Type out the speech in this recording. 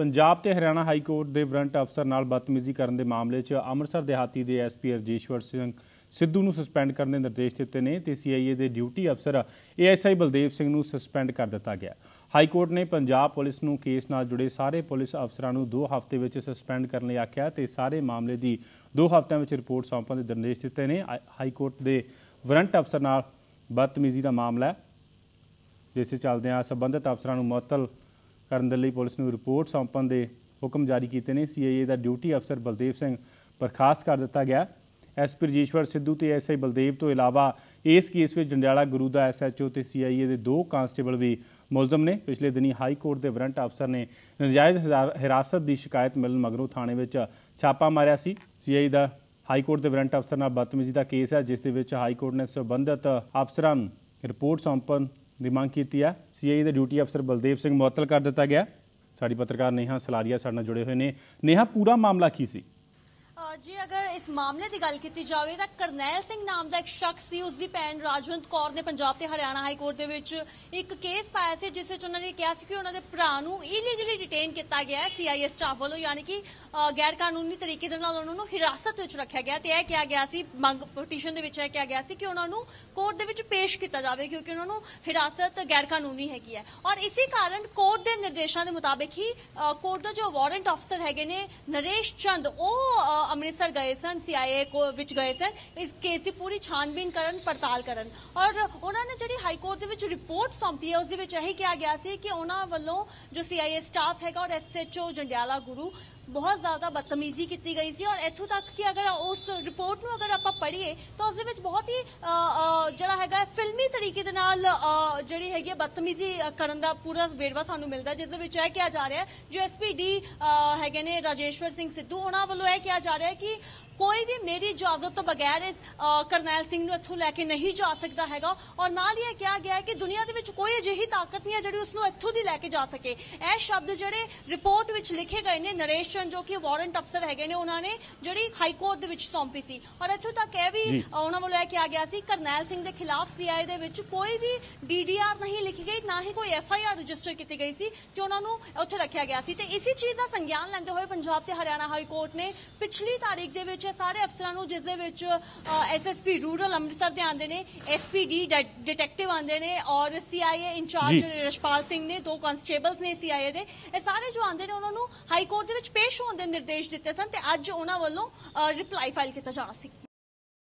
ਪੰਜਾਬ ਤੇ Haryana high court ਦੇ warrant ਅਫਸਰ ਨਾਲ ਬਦਤਮੀਜ਼ੀ ਕਰਨ ਦੇ ਮਾਮਲੇ 'ਚ ਅੰਮ੍ਰਿਤਸਰ ਦਿਹਾਤੀ ਦੇ ਐਸਪੀ ਰਜੇਸ਼ਵਰ ਸਿੰਘ ਸਿੱਧੂ ਨੂੰ ਸਸਪੈਂਡ ਕਰਨ ਦੇ ਨਿਰਦੇਸ਼ ਦਿੱਤੇ ਨੇ ਤੇ ਸੀਆਈਏ ਦੇ ਡਿਊਟੀ ਅਫਸਰ ਏਐਸਆਈ ਬਲਦੇਵ ਸਿੰਘ ਨੂੰ ਸਸਪੈਂਡ ਕਰ ਦਿੱਤਾ ਗਿਆ। ਹਾਈ ਕੋਰਟ ਨੇ ਪੰਜਾਬ ਪੁਲਿਸ ਨੂੰ ਕੇਸ ਨਾਲ ਜੁੜੇ ਸਾਰੇ ਪੁਲਿਸ ਅਫਸਰਾਂ ਨੂੰ 2 ਹਫ਼ਤੇ ਵਿੱਚ ਸਸਪੈਂਡ ਕਰਨ ਲਈ ਆਖਿਆ ਤੇ ਸਾਰੇ ਮਾਮਲੇ ਦੀ 2 ਹਫ਼ਤਿਆਂ ਵਿੱਚ ਰਿਪੋਰਟ ਸੌਂਪਣ ਦੇ ਨਿਰਦੇਸ਼ ਦਿੱਤੇ ਨੇ। ਹਾਈ- ਹਾਈ ਕੋਰਟ ਦੇ ਵਰੰਟ ਅਫਸਰ ਨਾਲ ਬਦਤਮੀਜ਼ੀ ਦਾ ਮਾਮਲਾ ਹੈ। ਜਿਸ ਚੱਲਦਿਆਂ ਸੰਬੰਧਿਤ ਅਫਸਰਾਂ ਨੂੰ ਮੁਅੱਤਲ ਕਰਨ ਦੇ ਲਈ ਪੁਲਿਸ ਨੂੰ ਰਿਪੋਰਟ ਸੌਂਪਣ ਦੇ ਹੁਕਮ ਜਾਰੀ ਕੀਤੇ ਨੇ। ਸੀਆਈਏ ਦਾ ਡਿਊਟੀ ਅਫਸਰ ਬਲਦੇਵ ਸਿੰਘ ਬਰਖਾਸਤ ਕਰ ਦਿੱਤਾ ਗਿਆ। ਐਸਪੀ ਰਜੇਸ਼ਵਰ ਸਿੱਧੂ ਤੇ ਐਸਆਈ ਬਲਦੇਵ ਤੋਂ ਇਲਾਵਾ ਇਸ ਕੇਸ ਵਿੱਚ ਜੰਡਿਆਲਾ ਗੁਰੂ ਦਾ ਐਸਐਚਓ ਤੇ ਸੀਆਈਏ ਦੇ ਦੋ ਕਾਂਸਟੇਬਲ ਵੀ ਮੁਲਜ਼ਮ ਨੇ। ਪਿਛਲੇ ਦਿਨੀ ਹਾਈ ਕੋਰਟ ਦੇ ਵਰੰਟ ਅਫਸਰ ਨੇ ਨਜਾਇਜ਼ ਹਿਰਾ- ਹਿਰਾਸਤ ਦੀ ਸ਼ਿਕਾਇਤ ਮਿਲਣ ਮਗਰੋਂ ਥਾਣੇ ਵਿੱਚ ਛਾਪਾ ਮਾਰਿਆ ਸੀ। ਸੀਆਈ ਦਾ ਹਾਈ ਕੋਰਟ ਦੇ ਵਰੰਟ ਅਫਸਰ ਨਾਲ ਬਦਤਮੀਜ਼ੀ ਦਾ ਕੇਸ ਹੈ, ਜਿਸ ਦੇ ਵਿੱਚ ਹਾਈ ਕੋਰਟ ਨੇ ਸੰਬੰਧਿਤ ਅਫਸਰਾਂ ਨੂੰ ਰਿਪੋਰਟ ਸੌਂਪਣ ਦੀ ਮੰਗ ਕੀਤੀ ਹੈ ਸੀਆਈ ਦੇ ਡਿਊਟੀ ਅਫਸਰ ਬਲਦੇਵ ਸਿੰਘ ਮੁਅੱਤਲ ਕਰ ਦਿੱਤਾ ਗਿਆ। ਸਾਡੀ ਪੱਤਰਕਾਰ ਨੇਹਾ ਸਲਾਰੀਆ ਸਾਡੇ ਨਾਲ ਜੁੜੇ ਹੋਏ ਨੇ। ਨੇਹਾ, ਪੂਰਾ ਮਾਮਲਾ ਕੀ ਸੀ? ਜੀ, ਅਗਰ ਇਸ ਮਾਮਲੇ ਦੀ ਗੱਲ ਕੀਤੀ ਜਾਵੇ ਤਾਂ ਕਰਨੈਲ ਸਿੰਘ ਨਾਮ ਦਾ ਇੱਕ ਸ਼ਖਸ ਸੀ। ਉਸ ਦੀ ਭੈਣ ਰਾਜਵੰਤ ਕੌਰ ਨੇ ਪੰਜਾਬ ਤੇ ਹਰਿਆਣਾ ਹਾਈ ਕੋਰਟ ਦੇ ਵਿੱਚ ਇੱਕ ਕੇਸ ਪਾਇਆ ਸੀ, ਜਿਸ ਵਿੱਚ ਉਹਨਾਂ ਨੇ ਕਿਹਾ ਸੀ ਕਿ ਉਹਨਾਂ ਦੇ ਭਰਾ ਨੂੰ ਇਲੀਗਲੀ ਡਿਟੇਨ ਕੀਤਾ ਗਿਆ ਹੈ ਸੀਆਈਏ ਸਟਾਫ ਵੱਲੋਂ, ਯਾਨੀ ਕਿ ਗੈਰ ਕਾਨੂੰਨੀ ਤਰੀਕੇ ਦੇ ਨਾਲ ਉਹਨਾਂ ਨੂੰ ਹਿਰਾਸਤ ਵਿੱਚ ਰੱਖਿਆ ਗਿਆ ਤੇ ਇਹ ਕਿਹਾ ਗਿਆ ਸੀ, ਮੰਗ ਪਟੀਸ਼ਨ ਦੇ ਵਿੱਚ ਇਹ ਕਿਹਾ ਗਿਆ ਸੀ ਕਿ ਉਹਨਾਂ ਨੂੰ ਕੋਰਟ ਦੇ ਵਿੱਚ ਪੇਸ਼ ਕੀਤਾ ਜਾਵੇ ਕਿਉਂਕਿ ਉਹਨਾਂ ਨੂੰ ਹਿਰਾਸਤ ਗੈਰ ਕਾਨੂੰਨੀ ਹੈਗੀ ਹੈ। ਔਰ ਇਸੇ ਕਾਰਨ ਕੋਰਟ ਦੇ ਨਿਰਦੇਸ਼ਾਂ ਦੇ ਮੁਤਾਬਿਕ ਹੀ ਕੋਰਟ ਦਾ ਜੋ ਵਾਰੰਟ ਅਫਸਰ ਹੈਗੇ ਨੇ, ਨਰੇਸ਼ ਚੰਦ, ਉਹ ਅੰਮ੍ਰਿਤਸਰ ਗਏ ਸਨ ਸੀਆਈਏ ਕੋ ਵਿੱਚ ਗਏ ਸਨ, ਇਸ ਕੇਸ ਦੀ ਪੂਰੀ ਛਾਨਬੀਨ ਕਰਨ, ਪੜਤਾਲ ਕਰਨ। ਔਰ ਉਹਨਾਂ ਨੇ ਜਿਹੜੀ ਹਾਈ ਕੋਰਟ ਦੇ ਵਿੱਚ ਰਿਪੋਰਟ ਸੌਂਪੀ ਹੈ, ਉਸ ਦੇ ਵਿੱਚ ਇਹੀ ਕਿਹਾ ਗਿਆ ਸੀ ਕਿ ਉਹਨਾਂ ਵੱਲੋਂ ਜੋ ਸੀਆਈਏ ਸਟਾਫ ਹੈਗਾ ਔਰ ਐਸਐਚਓ ਜੰਡਿਆਲਾ ਗੁਰੂ ਬਹੁਤ ਜ਼ਿਆਦਾ ਬਦਤਮੀਜ਼ੀ ਕੀਤੀ ਗਈ ਸੀ ਔਰ ਇੱਥੋਂ ਤੱਕ ਕਿ ਅਗਰ ਉਸ ਰਿਪੋਰਟ ਨੂੰ ਅਗਰ ਆਪਾਂ ਪੜ੍ਹੀਏ, ਤਾਂ ਉਸ ਦੇ ਵਿੱਚ ਬਹੁਤ ਹੀ ਜਿਹੜਾ ਹੈਗਾ ਫਿਲਮੀ ਤਰੀਕੇ ਦੇ ਨਾਲ ਜਿਹੜੀ ਹੈਗੀ ਹੈ ਬਦਤਮੀਜ਼ੀ ਕਰਨ ਦਾ ਪੂਰਾ ਵੇਰਵਾ ਸਾਨੂੰ ਮਿਲਦਾ ਜਿਸ ਦੇ ਵਿੱਚ ਇਹ ਕਿਹਾ ਜਾ ਰਿਹਾ ਹੈ, ਜੋ ਐਸਪੀਡੀ ਹੈਗੇ ਨੇ ਰਾਜੇਸ਼ਵਰ ਸਿੰਘ ਸਿੱਧੂ, ਉਹਨਾਂ ਵੱਲੋਂ ਇਹ ਕਿਹਾ ਜਾ ਰਿਹਾ ਕਿ ਕੋਈ ਵੀ ਮੇਰੀ ਇਜਾਜ਼ਤ ਤੋਂ ਬਗੈਰ ਇਸ ਕਰਨੈਲ ਸਿੰਘ ਨੂੰ ਇੱਥੋਂ ਲੈ ਕੇ ਨਹੀਂ ਜਾ ਸਕਦਾ ਹੈਗਾ ਔਰ ਨਾਲ ਹੀ ਇਹ ਕਿਹਾ ਗਿਆ ਹੈ ਕਿ ਦੁਨੀਆ ਦੇ ਵਿੱਚ ਕੋਈ ਅਜਿਹੀ ਤਾਕਤ ਨਹੀਂ ਹੈ ਜਿਹੜੀ ਉਸ ਨੂੰ ਇੱਥੋਂ ਦੀ ਲੈ ਕੇ ਜਾ ਸਕੇ। ਇਹ ਸ਼ਬਦ ਜਿਹੜੇ ਰਿਪੋਰਟ ਵਿੱਚ ਲਿਖੇ ਗਏ ਨੇ ਨਰੇਸ਼ ਚੰਦ ਜੋ ਕਿ ਵਾਰੰਟ ਅਫਸਰ ਹੈਗੇ ਨੇ ਉਹਨਾਂ ਨੇ ਜਿਹੜੀ ਹਾਈ ਕੋਰਟ ਦੇ ਵਿੱਚ ਸੌਂਪੀ ਸੀ। ਔਰ ਇੱਥੋਂ ਤੱਕ ਇਹ ਵੀ ਉਹਨਾਂ ਵੱਲੋਂ ਇਹ ਕਿਹਾ ਗਿਆ ਸੀ ਕਰਨੈਲ ਸਿੰਘ ਦੇ ਖਿਲਾਫ ਸੀਆਈ ਦੇ ਵਿੱਚ ਕੋਈ ਵੀ ਡੀਡੀਆਰ ਨਹੀਂ ਲਿਖੀ ਗਈ ਨਾ ਹੀ ਕੋਈ ਐਫਆਈਆਰ ਰਜਿਸਟਰ ਕੀਤੀ ਗਈ ਸੀ ਤੇ ਉਹਨਾਂ ਨੂੰ ਉੱਥੇ ਰੱਖਿਆ ਗਿਆ ਸੀ। ਤੇ ਇਸੇ ਚੀਜ਼ ਦਾ ਸੰਗਿਆਨ ਲੈਂਦੇ ਹੋਏ ਪੰਜਾਬ ਤੇ ਹਰਿਆਣਾ ਹਾਈ ਕੋਰਟ ਨੇ ਪਿਛਲੀ ਤਾਰੀਖ ਦੇ ਵਿੱਚ ਇਹ ਸਾਰੇ ਅਫਸਰਾਂ ਨੂੰ ਜਿਸ ਦੇ ਵਿੱਚ ਐਸਐਸਪੀ ਰੂਰਲ ਅੰਮ੍ਰਿਤਸਰ ਦੇ ਆਂਦੇ ਨੇ ਐਸਪੀਡੀ ਡਿਟੈਕਟਿਵ ਆਂਦੇ ਨੇ ਔਰ ਸੀਆਈਏ ਇੰਚਾਰਜ। ਰਸ਼ਪਾਲ ਸਿੰਘ ਨੇ ਦੋ ਕਨਸਟੇਬਲਸ ਨੇ ਸੀਆਈਏ ਦੇ ਇਹ ਸਾਰੇ ਜੋ ਆਂਦੇ ਨੇ ਉਹਨਾਂ ਨੂੰ ਹਾਈ ਕੋਰਟ ਦੇ ਵਿੱਚ ਪੇਸ਼ ਹੋਣ ਦੇ ਨਿਰਦੇਸ਼ ਦਿੱਤੇ ਸਨ ਤੇ ਅੱਜ ਉਹਨਾਂ ਵੱਲੋਂ ਰਿਪਲਾਈ ਫਾਈਲ ਕੀਤਾ ਜਾਣਾ ਸੀ।